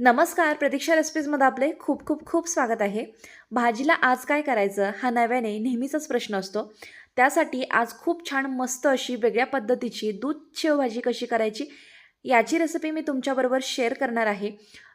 नमस्कार प्रतीक्षा रेसिपीजमध्ये आपले खूप खूप खूप स्वागत आहे. भाजीला आज काय करायचं हा नव्याने नेहमीचाच प्रश्न असतो. त्यासाठी आज खूप छान मस्त अशी वेगळ्या पद्धतीची दूध शेवभाजी कशी करायची याची रेसिपी मी तुमच्याबरोबर शेअर करणार आहे.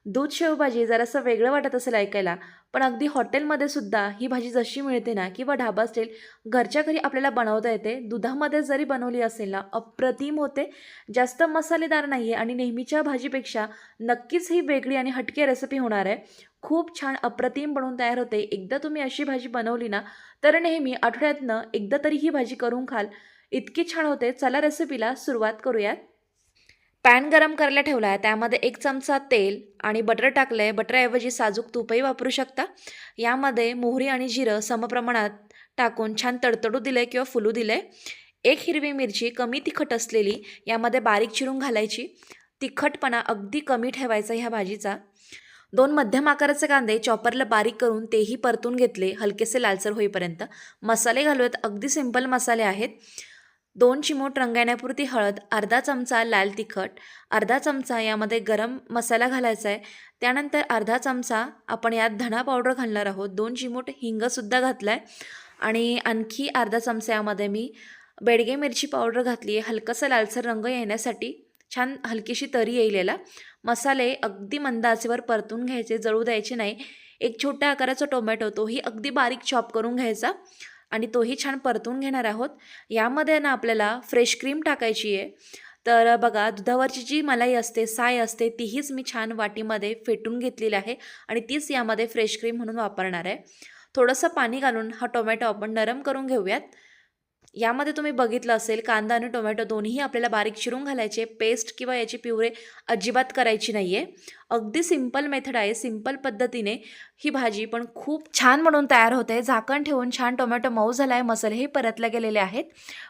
दूध शेवभाजी जरासं वेगळं वाटत असेल ऐकायला पण अगदी हॉटेलमध्ये सुद्धा ही भाजी जशी मिळते ना किंवा ढाबा असेल घरच्या घरी आपल्याला बनवता येते. दुधामध्ये जरी बनवली असेल ना अप्रतिम होते. जास्त मसालेदार नाही आहे आणि नेहमीच्या भाजीपेक्षा नक्कीच ही वेगळी आणि हटके रेसिपी होणार आहे. खूप छान अप्रतिम बनवून तयार होते. एकदा तुम्ही अशी भाजी बनवली ना तर नेहमी आठवड्यातनं एकदा तरी ही भाजी करून खाल. इतकी छान होते. चला रेसिपीला सुरुवात करूयात. पॅन गरम करायला ठेवला आहे त्यामध्ये एक चमचा तेल आणि बटर टाकलं आहे बटरऐवजी साजूक तूपही वापरू शकता. यामध्ये मोहरी आणि जिरं समप्रमाणात टाकून छान तडतडू दिलं आहे किंवा फुलू दिलं आहे एक हिरवी मिरची कमी तिखट असलेली यामध्ये बारीक चिरून घालायची. तिखटपणा अगदी कमी ठेवायचा ह्या भाजीचा. दोन मध्यम आकाराचे कांदे चॉपरला बारीक करून तेही परतून घेतले हलकेसे लालसर होईपर्यंत. मसाले घालूयात अगदी सिंपल मसाले आहेत. दोन चिमूट रंगायण्यापुरती हळद अर्धा चमचा लाल तिखट अर्धा चमचा यामध्ये गरम मसाला घालायचा आहे. त्यानंतर अर्धा चमचा आपण यात धणा पावडर घालणार आहोत. दोन चिमूट हिंगसुद्धा घातला आहे आणि आणखी अर्धा चमचा यामध्ये मी बेडगे मिरची पावडर घातली आहे हलकंसं लालसर रंग येण्यासाठी छान हलकीशी तरी येईल याला मसाले अगदी मंद आचेवर परतून घ्यायचे जळू द्यायचे नाही. एक छोट्या आकाराचा टोमॅटो तोही अगदी बारीक चॉप करून घ्यायचा. आणि तोही छान परतून घेणार आहोत. यामध्ये ना आपल्याला फ्रेश क्रीम टाकायची आहे. तर बघा दुधावरची जी मलाई असते साय असते तीहीच मी छान वाटीमध्ये फेटून घेतलेली आहे आणि तीच यामध्ये फ्रेश क्रीम म्हणून वापरणार आहे. थोडंसं पाणी घालून हा टोमॅटो आपण नरम करून घेऊयात. यामध्ये तुम्ही बघितलं असेल कांदा आणि टोमॅटो दोन्ही आपल्याला बारीक चिरून घालायचे पेस्ट किंवा याची पिवरे अजिबात करायची नाही आहे अगदी सिंपल मेथड आहे सिंपल पद्धतीने ही भाजी पण खूप छान म्हणून तयार होते. झाकण ठेवून छान टोमॅटो मऊ झाला आहे मसाले हे परतले गेलेले आहेत.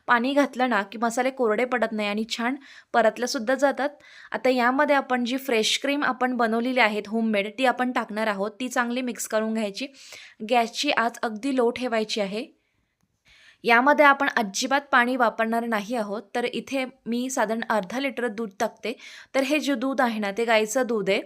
पाणी घातलं ना की मसाले कोरडे पडत नाही आणि छान परतल्यासुद्धा जातात. आता यामध्ये आपण जी फ्रेश क्रीम आपण बनवलेली आहेत होममेड ती आपण टाकणार आहोत. ती चांगली मिक्स करून घ्यायची. गॅसची आज अगदी लो ठेवायची आहे. यामध्ये आपण अजिबात पाणी वापरणार नाही आहोत. तर इथे मी साधारण अर्धा लिटर दूध टाकते. तर हे जे दूध आहे ना ते गाईचं दूध आहे.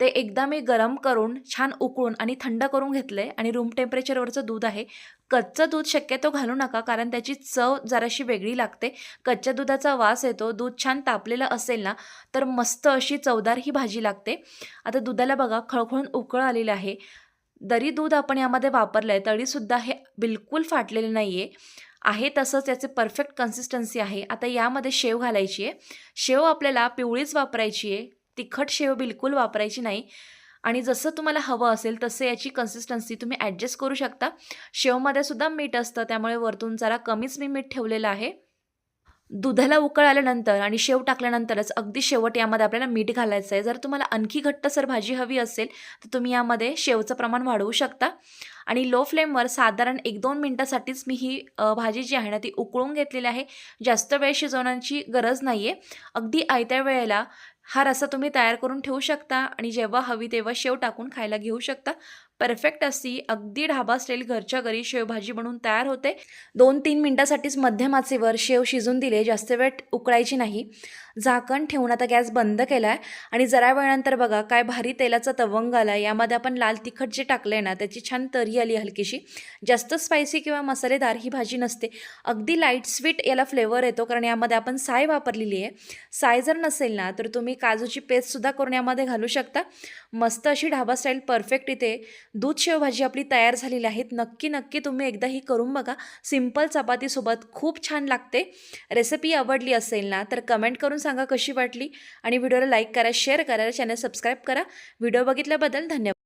ते एकदा मी गरम करून छान उकळून आणि थंड करून घेतलं आहे आणि रूम टेम्परेचरवरचं दूध आहे. कच्चं दूध शक्यतो घालू नका कारण त्याची चव जराशी वेगळी लागते. कच्च्या दुधाचा वास येतो दूध छान तापलेलं असेल ना तर मस्त अशी चवदार ही भाजी लागते. आता दुधाला बघा खळखळून उकळ आलेलं आहे. दरी दूध आपण यामध्ये वापरलं आहे तरीसुद्धा हे बिलकुल फाटलेले नाही आहे आहे तसंच याचे परफेक्ट कन्सिस्टन्सी आहे. आता यामध्ये शेव घालायची आहे. शेव आपल्याला पिवळीच वापरायची आहे. तिखट शेव बिलकुल वापरायची नाही. आणि जसं तुम्हाला हवं असेल तसं याची कन्सिस्टन्सी तुम्ही ॲडजस्ट करू शकता. शेवमध्ये सुद्धा मीठ असतं त्यामुळे वरतून जरा कमीच मी मीठ ठेवलेलं आहे. दुधाला उकळ आल्यानंतर आणि शेव टाकल्यानंतरच अगदी शेवट यामध्ये आपल्याला मीठ घालायचं आहे. जर तुम्हाला आणखी घट्टसर भाजी हवी असेल तर तुम्ही यामध्ये शेवचं प्रमाण वाढवू शकता. आणि लो फ्लेमवर साधारण एक दोन मिनटासाठीच मी ही भाजी जी आहे ना ती उकळून घेतलेली आहे. जास्त वेळ शिजवण्याची गरज नाही आहे अगदी आयत्या वेळेला हा रसा तुम्ही तयार करून ठेवू शकता आणि जेव्हा हवी तेव्हा शेव टाकून खायला घेऊ शकता. परफेक्ट अशी अगदी ढाबा स्टाईल घरच्या घरी शेवभाजी बनवून तयार होते. दोन तीन मिनटासाठीच मध्यम आचेवर शेव शिजून दिले. जास्त वेळ उकळायची नाही. झाकण ठेवून आता गॅस बंद केला आहे आणि जरा वेळानंतर बघा काय भारी तेलाचा तवंग आला. आहे यामध्ये आपण लाल तिखट जे टाकलं आहे ना त्याची छान तरी आली हलकीशी. जास्त स्पायसी किंवा मसालेदार ही भाजी नसते. अगदी लाइट स्वीट याला फ्लेवर येतो. कारण यामध्ये आपण साय वापरलेली आहे. साय जर नसेल ना तर तुम्ही काजूची पेस्टसुद्धा करून यामध्ये घालू शकता. मस्त अशी ढाबा स्टाईल परफेक्ट इथे. दूध शेवभाजी आपली तयार झालेली आहेत. नक्की नक्की तुम्ही एकदा ही करून बघा. सिंपल चपातीसोबत खूप छान लागते. रेसिपी आवडली असेल ना तर कमेंट करून सांगा कशी वाटली. आणि व्हिडिओला लाईक करा शेअर करा चॅनल सबस्क्राईब करा. व्हिडिओ बघितल्याबद्दल धन्यवाद.